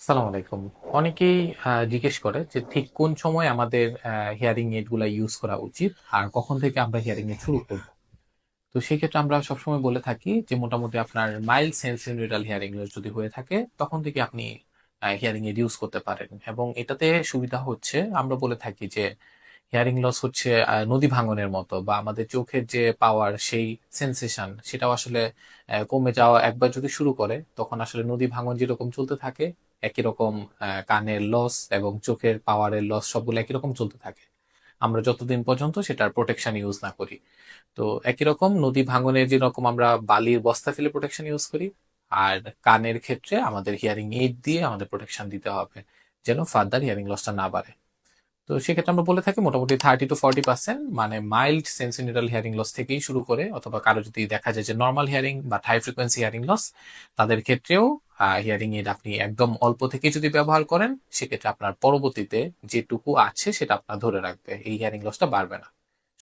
সালাম আলাইকুম। অনেকেই জিজ্ঞেস করে যে ঠিক কোন সময় আমাদের হিয়ারিং এডগুলা ইউজ করা উচিত আর কখন থেকে আমরা হিয়ারিং এড শুরু করব? তো সেই ক্ষেত্রে আমরা সবসময় বলে থাকি যে মোটামুটি আপনার মাইল্ড সেন্সিটিভ হিয়ারিং লস যদি হয়ে থাকে, তখন থেকে আপনি হিয়ারিং এড ইউজ করতে পারেন। এবং এটাতে সুবিধা হচ্ছে, আমরা বলে থাকি যে হিয়ারিং লস হচ্ছে নদী ভাঙনের মতো বা আমাদের চোখের যে পাওয়ার সেই সেন্সেশন সেটাও আসলে কমে যাওয়া একবার যদি শুরু করে, তখন আসলে নদী ভাঙন যেরকম চলতে থাকে একই রকম কানের লস এবং চোখের পাওয়ারের লস সবগুলো একই রকম চলতে থাকে। আমরা যতদিন পর্যন্ত সেটার প্রোটেকশন ইউজ না করি। তো একই রকম নদী ভাঙনের যেরকম আমরা বালির বস্তা ফেলে প্রোটেকশন ইউজ করি, আর কানের ক্ষেত্রে আমাদের হিয়ারিং এইড দিয়ে আমাদের প্রোটেকশন দিতে হবে, যেন ফার্দার হিয়ারিং লসটা না বাড়ে। তো সেক্ষেত্রে আমরা বলে থাকি মোটামুটি থার্টি টু ফর্টি পার্সেন্ট মানে মাইল্ড সেন্সিনিটাল হিয়ারিং লস থেকেই শুরু করে, অথবা কারও যদি দেখা যায় যে নর্মাল হিয়ারিং বা হাই ফ্রিকোয়েন্সি হিয়ারিং লস তাদের ক্ষেত্রেও হিয়ারিং এড আপনি একদম অল্প থেকে যদি ব্যবহার করেন, সেক্ষেত্রে আপনার পরবর্তীতে যেটুকু আছে সেটা আপনার ধরে রাখবে। এই হিয়ারিং লসটা বাড়বে না।